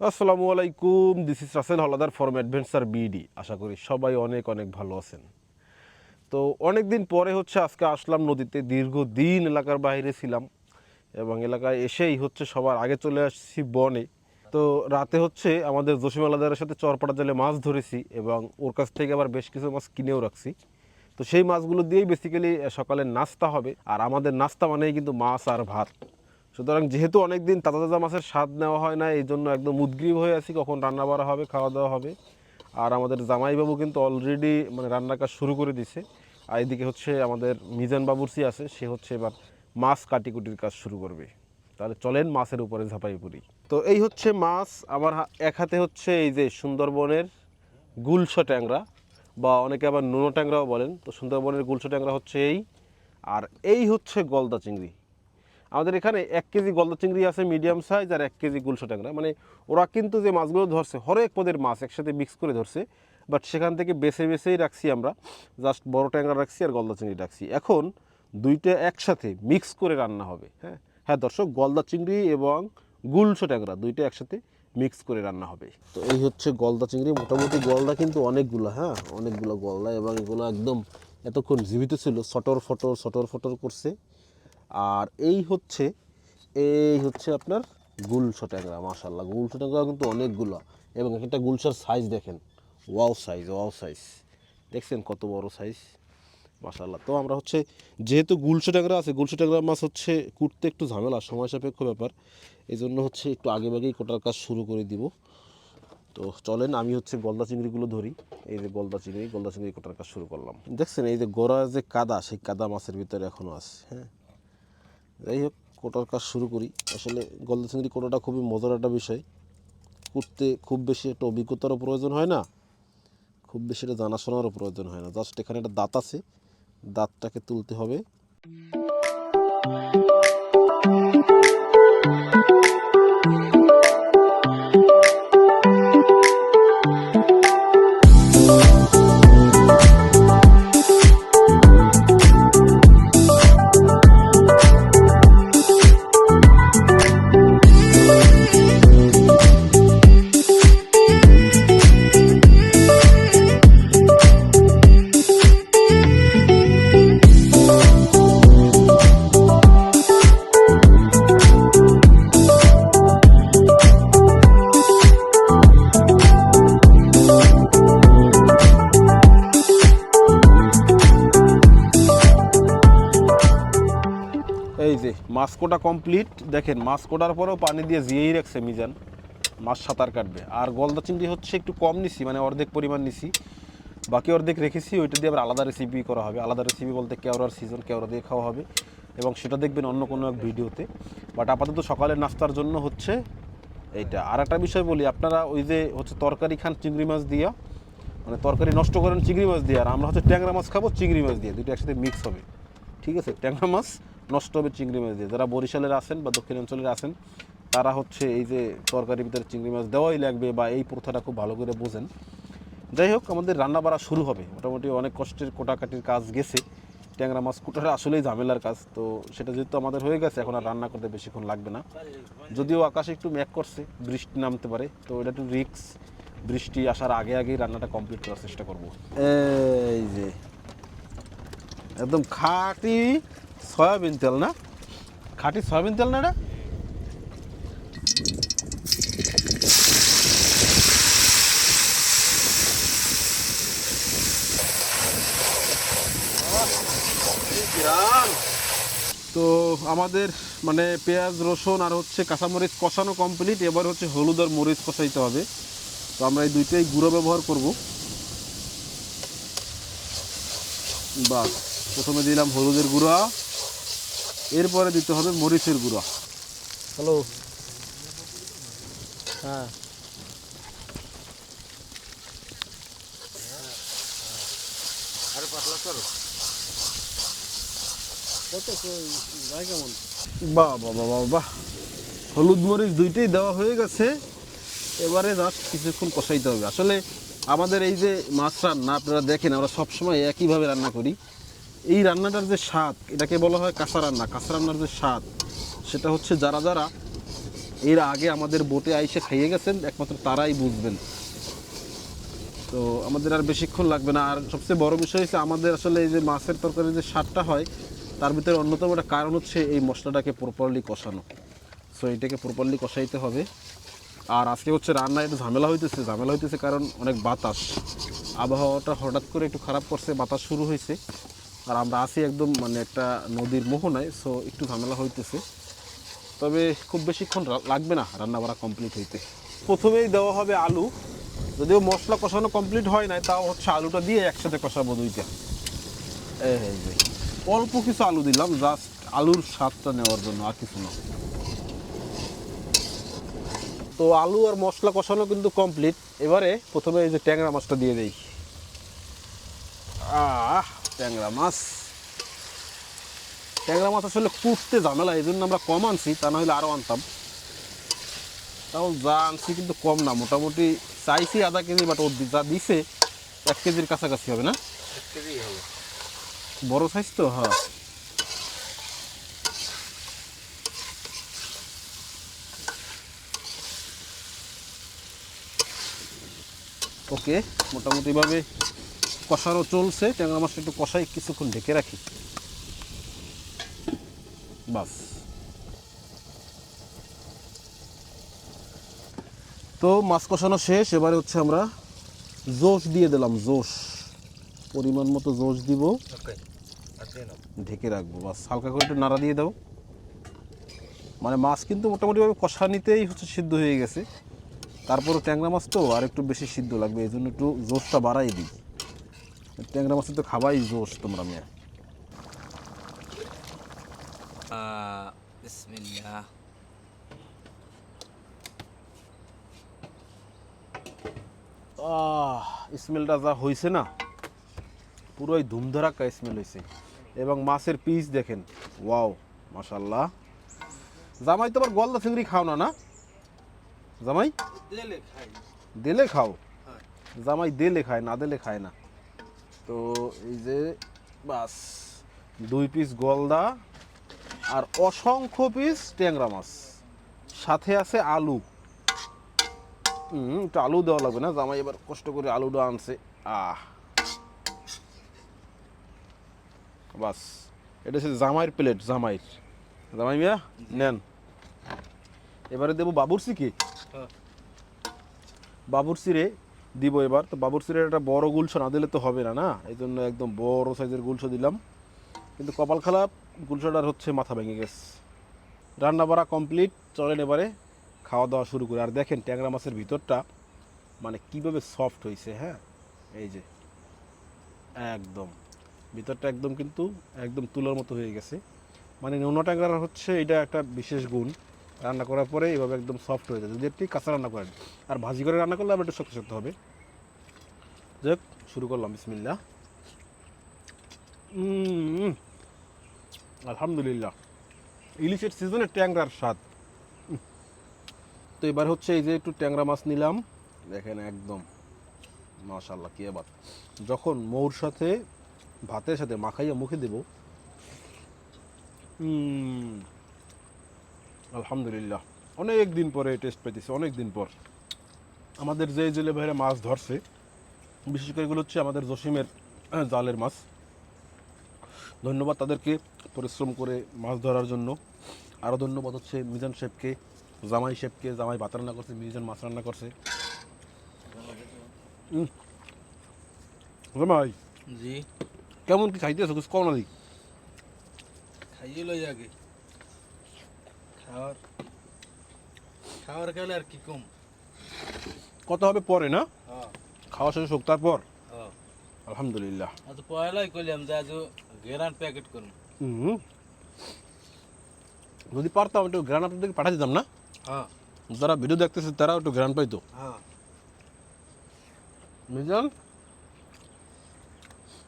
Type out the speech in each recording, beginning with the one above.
আসসালামু আলাইকুম this is Rasel Haldar from adventure BD আশা করি সবাই অনেক অনেক ভালো আছেন। তো অনেক দিন পরে হচ্ছে আজকে আসলাম নদীতে, দীর্ঘদিন এলাকার বাইরে ছিলাম এবং এলাকায় এসেই হচ্ছে সবার আগে চলে আসছি বনে। তো রাতে হচ্ছে আমাদের জসিম আলাদারের সাথে চরপাড়া জালে মাছ ধরেছি এবং ওর কাছ থেকে আবার বেশ কিছু মাছ কিনেও রাখছি। তো সেই মাছগুলো দিয়েই বেসিক্যালি সকালের নাস্তা হবে। আর আমাদের নাস্তা মানেই কিন্তু মাছ আর ভাত। সুতরাং যেহেতু অনেক দিন তাজা তাজা মাছের স্বাদ নেওয়া হয় না এই জন্য একদম উদ্গ্রীব হয়ে আছি, কখন রান্না বাড়া হবে খাওয়া দাওয়া হবে। আর আমাদের জামাইবাবু কিন্তু অলরেডি মানে রান্নার কাজ শুরু করে দিছে। আর এদিকে হচ্ছে আমাদের মিজান বাবুরসি আছে, সে হচ্ছে এবার মাছ কাটিকুটির কাজ শুরু করবে। তাহলে চলেন মাছের উপরে ঝাঁপাই পড়ি। তো এই হচ্ছে মাছ, আমার এক হাতে হচ্ছে এই যে সুন্দরবনের গুলশো ট্যাংরা, বা অনেকে আবার নুনো ট্যাংরাও বলেন। তো সুন্দরবনের গুলশো ট্যাংরা হচ্ছে এই, আর এই হচ্ছে গলদা চিংড়ি। আমাদের এখানে এক কেজি গলদা চিংড়ি আছে মিডিয়াম সাইজ আর এক কেজি গুলশো ট্যাংরা। মানে ওরা কিন্তু যে মাছগুলো ধরছে, হরেক পদের মাছ একসাথে মিক্স করে ধরছে বাট সেখান থেকে বেছে বেছেই রাখছি আমরা জাস্ট বড় ট্যাংরা রাখছি আর গলদা চিংড়ি রাখছি। এখন দুইটা একসাথে মিক্স করে রান্না হবে হ্যাঁ? হ্যাঁ দর্শক, গলদা চিংড়ি এবং গুলশো ট্যাংরা দুইটা একসাথে মিক্স করে রান্না হবে। তো এই হচ্ছে গলদা চিংড়ি, মোটামুটি গলদা কিন্তু অনেকগুলো হ্যাঁ? অনেকগুলো গলদা এবং এগুলো একদম এতক্ষণ জীবিত ছিল, সটর ফটর সটর ফটর করছে। আর এই হচ্ছে এই হচ্ছে আপনার গুলশো ট্যাংরা মাশাল্লাহ গুলশো ট্যাংরা কিন্তু অনেকগুলো। এবং একটা গুলশার সাইজ দেখেন। ওয়াও সাইজ ওয়াও সাইজ দেখছেন কত বড় সাইজ মাশাল্লাহ তো আমরা হচ্ছে, যেহেতু গুলশো ট্যাংরা আছে গুলশো ট্যাংরা মাছ হচ্ছে কুটতে একটু ঝামেলা, সময় সাপেক্ষ ব্যাপার। এই জন্য হচ্ছে একটু আগে আগেই কোটার কাজ শুরু করে দিব। তো চলেন, আমি হচ্ছে গলদা চিংড়িগুলো ধরি। এই যে গলদা চিংড়ি গলদা চিংড়ি কোটার কাজ শুরু করলাম। দেখছেন, এই যে গোড়া যে কাদা, সেই কাদা মাছের ভিতরে এখনও আছে হ্যাঁ? যাই হোক, কোটার কাজ শুরু করি। আসলে গলদা চিংড়ি কোটাটা খুবই মজার একটা বিষয়। করতে খুব বেশি একটা অভিজ্ঞতারও প্রয়োজন হয় না, খুব বেশি একটা জানাশোনারও প্রয়োজন হয় না। জাস্ট এখানে একটা দাঁত আছে, দাঁতটাকে তুলতে হবে। কোটা কমপ্লিট দেখেন মাছ কোটার পরেও পানি দিয়ে জিয়েই রাখছে মিজান। মাছ সাঁতার কাটবে। আর গলদা চিংড়ি হচ্ছে একটু কম নিছি মানে অর্ধেক পরিমাণ নিছি। বাকি অর্ধেক রেখেছি, ওইটা দিয়ে আবার আলাদা রেসিপি করা হবে। আলাদা রেসিপি বলতে কেওড়ার সিজন কেওড়া দিয়ে খাওয়া হবে। এবং সেটা দেখবেন অন্য কোনো এক ভিডিওতে। বাট আপাতত সকালের নাস্তার জন্য হচ্ছে এইটা। আর একটা বিষয় বলি, আপনারা ওই যে হচ্ছে তরকারি খান চিংড়ি মাছ দিয়া মানে তরকারি নষ্ট করেন চিংড়ি মাছ দিয়ে, আর আমরা হচ্ছে ট্যাংরা মাছ খাব চিংড়ি মাছ দিয়ে। দুটো একসাথে মিক্স হবে। ঠিক আছে? ট্যাংরা মাছ নষ্ট হবে চিংড়ি মাছ দিয়ে। যারা বরিশালের আছেন বা দক্ষিণাঞ্চলের আছেন, তারা হচ্ছে এই যে তরকারির ভিতরে চিংড়ি মাছ দেওয়াই লাগবে বা এই প্রথাটা খুব ভালো করে বোঝেন। যাই হোক, আমাদের রান্না বাড়া শুরু হবে। মোটামুটি অনেক কষ্টের কোটাকাটির কাজ গেছে। ট্যাংরা মাছ কুটাটা আসলেই ঝামেলার কাজ। তো সেটা যেহেতু আমাদের হয়ে গেছে, এখন আর রান্না করতে বেশিক্ষণ লাগবে না। যদিও আকাশে একটু ম্যাক করছে, বৃষ্টি নামতে পারে। তো এটা একটু রিক্স বৃষ্টি আসার আগে আগেই রান্নাটা কমপ্লিট করার চেষ্টা করব। এই যে, একদম খাঁটি সয়াবিন তেল না? খাঁটি সয়াবিন তেল না এটা তো আমাদের মানে পেঁয়াজ, রসুন আর হচ্ছে কাঁচামরিচ কষানো কমপ্লিট এবার হচ্ছে হলুদ আর মরিচ কষাইতে হবে। তো আমরা এই দুইটাই গুঁড়ো ব্যবহার করব। বাস প্রথমে দিলাম হলুদের গুঁড়া। এরপরে দিতে হবে মরিচের গুঁড়া। হ্যালো। হ্যাঁ। কত কেমন? বাহ বাহ বাহ বাহ বাহ। হলুদ মরিচ দুইটাই দেওয়া হয়ে গেছে। এবারে জাস্ট কিছুক্ষণ কষাইতে হবে। আসলে আমাদের এই যে মাছ রান্না আপনারা দেখেন আমরা সবসময় একইভাবে রান্না করি। এই রান্নাটার যে স্বাদ, এটাকে বলা হয় কাঁচা রান্না, কাঁচা রান্নার যে স্বাদ, সেটা হচ্ছে যারা যারা এর আগে আমাদের বোটে আইসে খাইয়ে গেছেন, একমাত্র তারাই বুঝবেন। তো আমাদের আর বেশিক্ষণ লাগবে না। আর সবচেয়ে বড় বিষয় হচ্ছে আমাদের আসলে এই যে মাছের তরকারি যে স্বাদটা হয়, তার ভিতরে অন্যতম একটা কারণ হচ্ছে এই মশলাটাকে প্রপারলি কষানো। সো এটাকে প্রপারলি কষাইতে হবে। আর আজকে হচ্ছে রান্না একটু ঝামেলা হইতেছে ঝামেলা হইতেছে কারণ অনেক বাতাস। আবহাওয়াটা হঠাৎ করে একটু খারাপ করছে, বাতাস শুরু হয়েছে আর আমরা আছি একদম মানে একটা নদীর মোহনায় সো একটু ঝামেলা হইতেছে। তবে খুব বেশিক্ষণ লাগবে না রান্না বাড়া কমপ্লিট হইতে। প্রথমেই দেওয়া হবে আলু। যদিও মশলা কষানো কমপ্লিট হয় নাই, তাও হচ্ছে আলুটা দিয়ে একসাথে কষাবো দুইটা। অল্প কিছু আলু দিলাম জাস্ট আলুর স্বাদটা নেওয়ার জন্য, আর কিছু না। তো আলু আর মশলা কষানো কিন্তু কমপ্লিট এবারে প্রথমে এই যে ট্যাংরা মাছটা দিয়ে দেই। আহ! ট্যাংরা মাছ। ট্যাংরা মাছ আসলে কুটতে ঝামেলা এই জন্য আমরা কম আনছি তা না হলে আরও আনতাম। তাও যা আনছি কিন্তু কম না মোটামুটি চাইছি আধা কেজি বাট ও যা দিছে এক কেজির কাছাকাছি হবে না? বড় সাইজ তো হ্যাঁ। ওকে মোটামুটিভাবে কষানো চলছে ট্যাংরা মাছটা একটু কষাই কিছুক্ষণ ঢেকে রাখি। বাস। তো মাছ কষানো শেষ এবারে হচ্ছে আমরা জোশ দিয়ে দিলাম জোশ। পরিমাণ মতো জোশ দিব। ঢেকে রাখব বাস। হালকা করে একটু নাড়া দিয়ে দাও। মানে মাছ কিন্তু মোটামুটিভাবে কষা নিতেই হচ্ছে সিদ্ধ হয়ে গেছে। তারপরে ট্যাংরা মাছ তো আর একটু বেশি সিদ্ধ লাগবে এই জন্য একটু জোশটা বাড়াই দিই। ট্যাংরা মাছের তো খাবাই জোশ তোমরা মেয়ে। স্মেলটা যা হয়েছে না পুরোই ধুমধরাক্কা স্মেল হয়েছে এবং মাছের পিস দেখেন ওয়াও মাশাল্লাহ জামাই তোমার গলদা চিংড়ি খাও না না? জামাই? দিলে খাও? জামাই দিলে খায় না দিলে খায় না। তো এই যে বাস দুই পিস গলদা আর অসংখ্য পিস ট্যাংরা মাছ। সাথে আছে আলু। হুম একটু আলু দেওয়া লাগবে না জামাই এবার কষ্ট করে আলুটা আনছে। আহ। বাস এটা হচ্ছে জামাইয়ের প্লেট জামাইয়ের। জামাই মিয়া নেন। এবারে দেবো বাবুরসি কি? বাবুরসি বাবুরসিরে দিব এবার। তো বাবুরসিরে একটা বড় গুলশো না দিলে তো হবে না না? এই জন্য একদম বড় সাইজের গুলশো দিলাম। কিন্তু কপাল খারাপ, গুলশোটার হচ্ছে মাথা ভেঙে গেছে। রান্না বাড়া কমপ্লিট, চলেন এবারে খাওয়া দাওয়া শুরু করে। আর দেখেন ট্যাংরা মাছের ভিতরটা মানে কীভাবে সফট হয়েছে হ্যাঁ? এই যে, একদম। ভিতরটা একদম কিন্তু একদম তুলোর মতো হয়ে গেছে। মানে নোনা ট্যাংরার হচ্ছে এটা একটা বিশেষ গুণ। রান্না করার পরে এইভাবে একদম সফট হয়ে যায়। যদি একটু কাঁচা রান্না করেন, আর ভাজি করে রান্না করলে আবার একটু শক্ত শক্ত হবে। যাক, শুরু করলাম বিসমিল্লা আলহামদুলিল্লাহ। ইলিশের সিজনে ট্যাংরার স্বাদ। তো এবার হচ্ছে এই যে একটু ট্যাংরা মাছ নিলাম। দেখেন একদম মাশাল্লাহ কি আবার যখন মৌর সাথে, ভাতের সাথে মাখাইয়া মুখে দেব আলহামদুলিল্লাহ। অনেক দিন পরে টেস্ট পেতেছি অনেক দিন পর। আমাদের যে জেলে ভাইরা মাছ ধরছে বিশেষ করে এগুলো হচ্ছে আমাদের জসিমের জালের মাছ। ধন্যবাদ তাদেরকে পরিশ্রম করে মাছ ধরার জন্য। আরও ধন্যবাদ হচ্ছে মিজান শেফকে জামাই শেফকে জামাই ভাত রান্না করছে মিজান মাছ রান্না করছে। জামাই জি। কেমন কি খাইতেছো? কিছু কম না দিক খাইয়ে লই আগে। খাওয়ার খাওয়ার খেলে আর কি কম। কত হবে পরে না? হ্যাঁ। খাওয়া শেষ হোক তারপর? হ্যাঁ। আলহামদুলিল্লাহ। আজ পয়লাই কইলাম যে আজ গেরান প্যাকেট করুন। হুম। যদি পারতাম একটু গ্রান আপনাদেরকে দিতাম না? হ্যাঁ। যারা ভিডিও দেখতেছে তারা একটু গ্রান পাইতো। হ্যাঁ। মিজান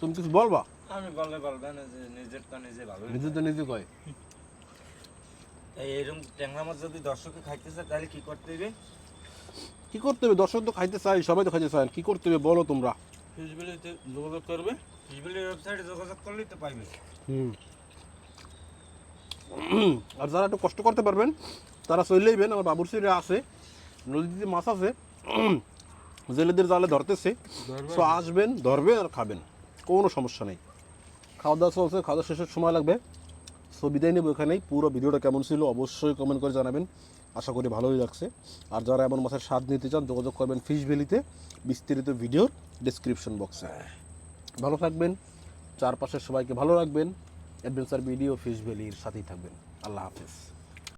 তুমি কিছু বলবা? আমি বললে বলবেন যে নিজের তো নিজে ভালো নিজে তো নিজে কয়। এইরকম ট্যাংরা মাছ যদি দর্শকে খাইতেছে তাহলে কি করতে হবে কি করতে হবে দর্শক তো খাইতে চাই সবাই তো খাইতে চায়। কি করতে হবে বলো তোমরা? যোগাযোগ করবে? ফিসবিলির ওয়েবসাইটে যোগাযোগ করলেই তো পাইবে। হুম। আর যারা একটু কষ্ট করতে পারবেন তারা চললেইবেন আমার বাবুর সিরে আছে নদীতে মাছ আছে। জেলেদের জালে ধরতেছে। সো আসবেন ধরবেন আর খাবেন। কোনো সমস্যা নেই। খাওয়া দাওয়া চলছে খাওয়া দাওয়া শেষের সময় লাগবে। সো বিদায় নেব এখানেই। পুরো ভিডিওটা কেমন ছিল অবশ্যই কমেন্ট করে জানাবেন। আশা করি ভালোই লাগছে। আর যারা এমন মাছের স্বাদ নিতে চান, যোগাযোগ করবেন ফিশ ভ্যালিতে বিস্তারিত ভিডিওর ডিসক্রিপশন বক্সে ভালো থাকবেন। চারপাশের সবাইকে ভালো রাখবেন। অ্যাডভেঞ্চার ভিডিও ফিশ ভ্যালির সাথেই থাকবেন। আল্লাহ হাফিজ।